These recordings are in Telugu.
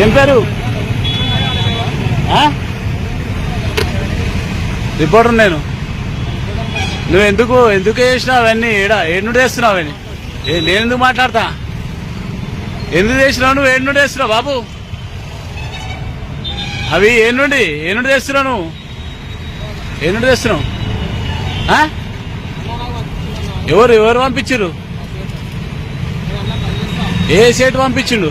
ఏం పేరు? ఆ? రిపోర్టర్ నేను. నువ్వు ఎందుకు ఎందుకు చేసినావు అవన్నీ? ఏడా ఏడు చేస్తున్నావు అవన్నీ? నేను ఎందుకు మాట్లాడతా? ఎందుకు చేసినావు నువ్వు? ఏడు చేస్తున్నావు బాబు? అవి ఏనుండి నుండి? ఏ నుండి నువ్వు? ఏ నుండి ఎవరు ఎవరు పంపించారు ఏ సేటు పంపించిండు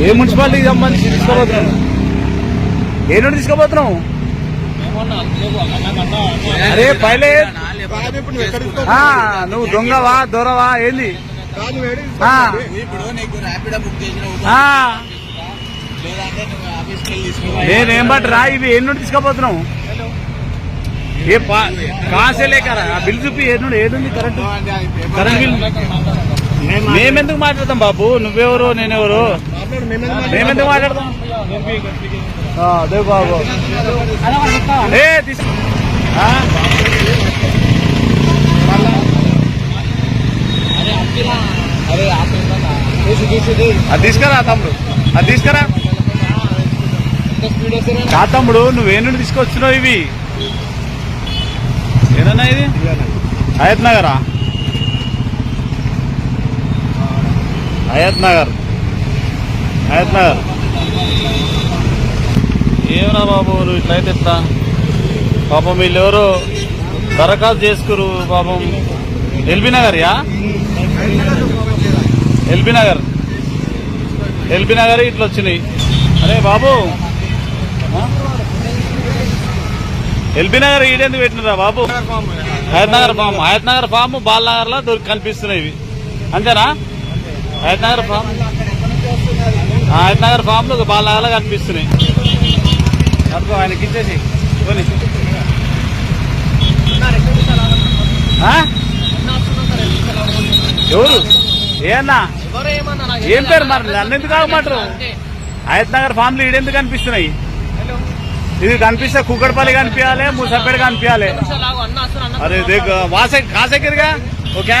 ఏ మున్సిపాలిటీకి సంబంధించి తీసుకోబోతున్నాం ఏ నుండి తీసుకోబోతున్నాం అరే పైలే నువ్వు దొంగవా దొరవా ఏంది? నేనేం బట్ రా ఇవి ఏ నుండి తీసుకోబోతున్నావు ఏ కాసేలే కదా బిల్ చూపి ఏ నుండి ఏదుంది కరెంట్. Current bill. మేమెందుకు మాట్లాడతాం బాబు? నువ్వెవరు? నేనెవరు? మాట్లాడదాం. బాబు. తీసుకురా తమ్ముడు. అది తీసుకురా. కా తమ్ముడు నుండి తీసుకొచ్చినావు ఇవి? ఏదన్నా ఇది? అయత్ నగరా? అయత్ నగర్. హయత్ ఏమన్నా బాబు నువ్వు ఇట్లయితే ఎట్లా? పాపం వీళ్ళెవరో దరఖాస్తు చేసుకురు పాపం. ఎల్బీ నగర్ యా ఎల్బీ నగర్. ఎల్బీ నగర్ ఇట్లా వచ్చినాయి. అరే బాబు. ఎల్బీ నగర్ ఈడెందుకు పెట్టినరా బాబు? Hayath Nagar form. Hayath Nagar form ball నగర్లో దొరికి కనిపిస్తున్నాయి ఇవి. అంతేనా? హయత్ నగర్ ఫామ్. నగర్ ఫామ్లు ఒక బాలనగర్లో కనిపిస్తున్నాయి. ఆయనకి ఇచ్చేసి. ఎవరు? ఏమన్నా ఏం పేరు మరి? నన్ను ఎందుకు ఆగమంటారు? ఆయత్ నగర్ ఫామ్లు ఈడెందుకు కనిపిస్తున్నాయి? ఇది కనిపిస్తే కుక్కడపల్లి కనిపించాలి ముసపేట కనిపించాలి. అరే దేఖ వాసే ఓ క్యా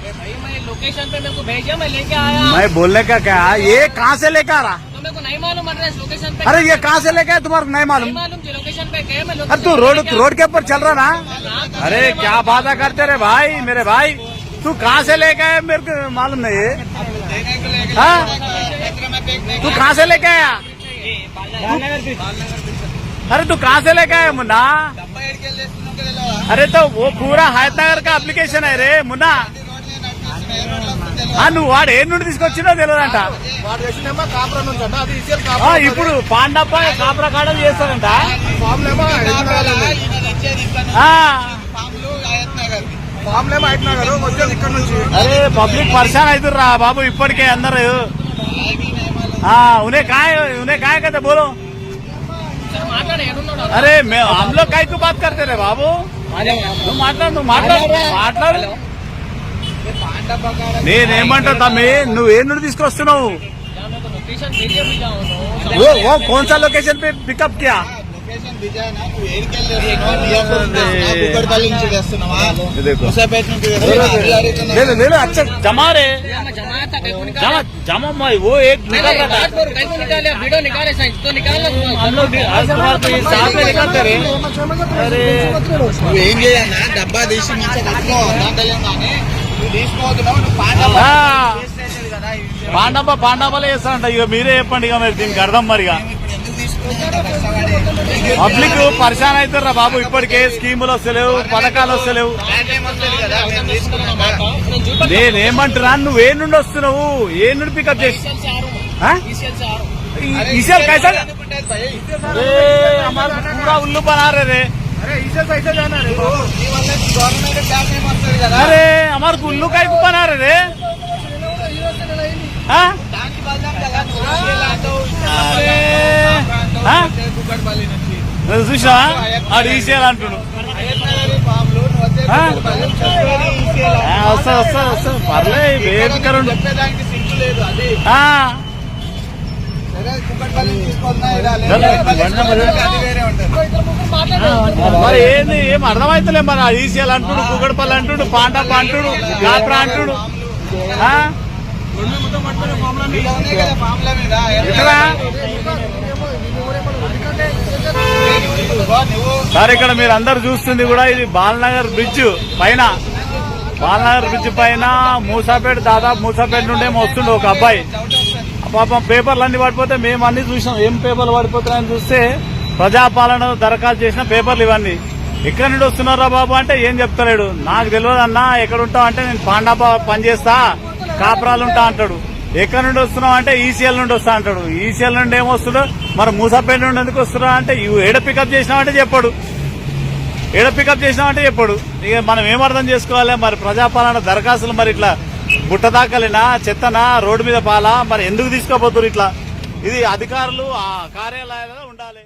लोकेशन पे मेरे को भेजा मैं लेके आया। मैं बोलने का क्या? ये कहाँ से लेकर आ रहा? तो मेरे को नहीं मालूम लोकेशन पे अरे ये कहाँ से लेके आया? तुम्हारा नहीं मालूम। लोकेशन पे गए अरे तू रोड रोड के ऊपर चल रहा ना? अरे क्या बात करते रहे भाई मेरे भाई। तू कहाँ से लेके आया? मेरे को मालूम नहीं है। हाँ? तू कहाँ से लेके आया? अरे तू कहाँ से लेके आया मुन्ना? अरे तो वो पूरा हायतागर का एप्लीकेशन है रे मुन्ना। నువ్వు వాడు ఏ నుండి తీసుకొచ్చినో తెలియదంట వాడు వేసినేమో కాపురం నుంచి అంట అది ఇసేల్ ఆ, ఇప్పుడు పాండప్ప కాపురా కాడలు చేస్తారంట ఫామ్ లేమో ఆ, ఫామ్ లేమో అయిపోయినారు వచ్చేది ఇక్కడ నుంచి అరే పబ్లిక్ పరేషాన్ అవుతుర్రా బాబు ఇప్పటికే అందరు ఆ, उन्हें काय उन्हें काय कहते बोलो सर మాట్లాడే ఎడున్నాడు अरे मैं हम लोग काय को बात करते रे बाबू నువ్వు మాట్లాడు నువ్వు మాట్లాడు మాట్లాడు నేనేమంటా తమ్మి నువ్వు ఏ నుండి తీసుకొస్తున్నావు क्या मेरे को लोकेशन भेजे भी जाओ वो वो कौन सा लोकेशन पे पिकअप किया లొకేషన్ దిజా నాకు ఏడికెళ్ళి తెస్తున్నావా కుక్కడపల్లి నుంచి తెస్తున్నావా ये देखो ముసాపేట నుంచి తెస్తున్నావా ले लो ले लो अच्छा जमा रे मैं जमाया था कहीं को जमा निकाला जमा भाई वो एक नहीं निकल नहीं रहा बात था करो कहीं को निकाले वीडियो निकाले साइंस तो निकालना हम लोग भी- आज तुम्हारे को ये साथ में निकलते रे अरे నువ్వు ఏం పాండమ్మ పాండమ్మలే చేస్తారంట ఇక మీరే చెప్పండి ఇక మరి దీనికి అర్థం మరి పబ్లిక్ పరిశాన్ అవుతారా బాబు ఇప్పటికే స్కీములు వస్తలేవు పథకాలు వస్తలేవు నేనేమంటున్నా నువ్వు ఏ నుండి వస్తున్నావు ఏ నుండి పికప్ చేసి ఇసల్ ఉల్లు పనారే हमारा पूरा उल्लू बना रहे रे ఇప్పుడు మీ వల్ల గవర్నమెంట్ ట్యాక్స్ ఏం వస్తుంది కదా अरे हमारे उल्लू का ही बना रहे रे हाँ? దానికి బదనాం కదా సోషల్ అంటావు, అరే. అంటావు, ఆ? వచ్చే కుక్కడపల్లి నుంచి నువ్వు చూసావా ఆడు ఈసీఎల్ అంటుడు అయ్యప్పనగరి ఫామ్లో నువ్వు వచ్చే ఆ? కుక్కడపల్లి చెప్పేది ఈసీఎల్. ఆ, వస్తా వస్తా వస్తా పర్లే వేదికరు ఇక్కడ చెప్పేదానికి మరి. ఏంది? ఏం అర్థమైతలే మరి ఈసీఎల్ అంటుడు కుక్కడపల్లి అంటుడు పాండప్ప అంటుడు గాత్ర అంటుడు. సరే సార్ ఇక్కడ మీరు అందరు చూస్తుంది కూడా ఇది బాలనగర్ బ్రిడ్జ్ పైన. బాలనగర్ బ్రిడ్జ్ పైన మూసాపేట దాదాపు మూసాపేట నుండే వస్తుండే ఒక అబ్బాయి. పాపం పేపర్లు అన్ని పడిపోతే మేము అన్ని చూసాం ఏం పేపర్లు పడిపోతున్నాయని చూస్తే ప్రజాపాలన దరఖాస్తు చేసిన పేపర్లు ఇవన్నీ. ఎక్కడి నుండి వస్తున్నారా బాబు అంటే ఏం చెప్తలేడు. నాకు తెలియదు అన్నా ఎక్కడ ఉంటావు అంటే నేను పాండా పనిచేస్తా కాపురాలు ఉంటా అంటాడు. ఎక్కడి నుండి వస్తున్నావు అంటే ఈసీఎల్ నుండి వస్తా అంటాడు. ఈసీఎల్ నుండి ఏమొస్తుందో మరి మూసాపేట నుండి ఎందుకు వస్తున్నావు అంటే ఇవి ఏడ పికప్ చేసినావంటే చెప్పాడు. ఏడ పికప్ చేసినామంటే చెప్పాడు. ఇక మనం ఏం అర్థం చేసుకోవాలి? మరి ప్రజాపాలన దరఖాస్తులు మరి ఇట్లా బుట్ట దాకలేనా చెత్తనా రోడ్డు మీద పాలా? మరి ఎందుకు తీసుకోబోతున్నారు ఇట్లా? ఇది అధికారులు ఆ కార్యాలయాలలో ఉండాలి.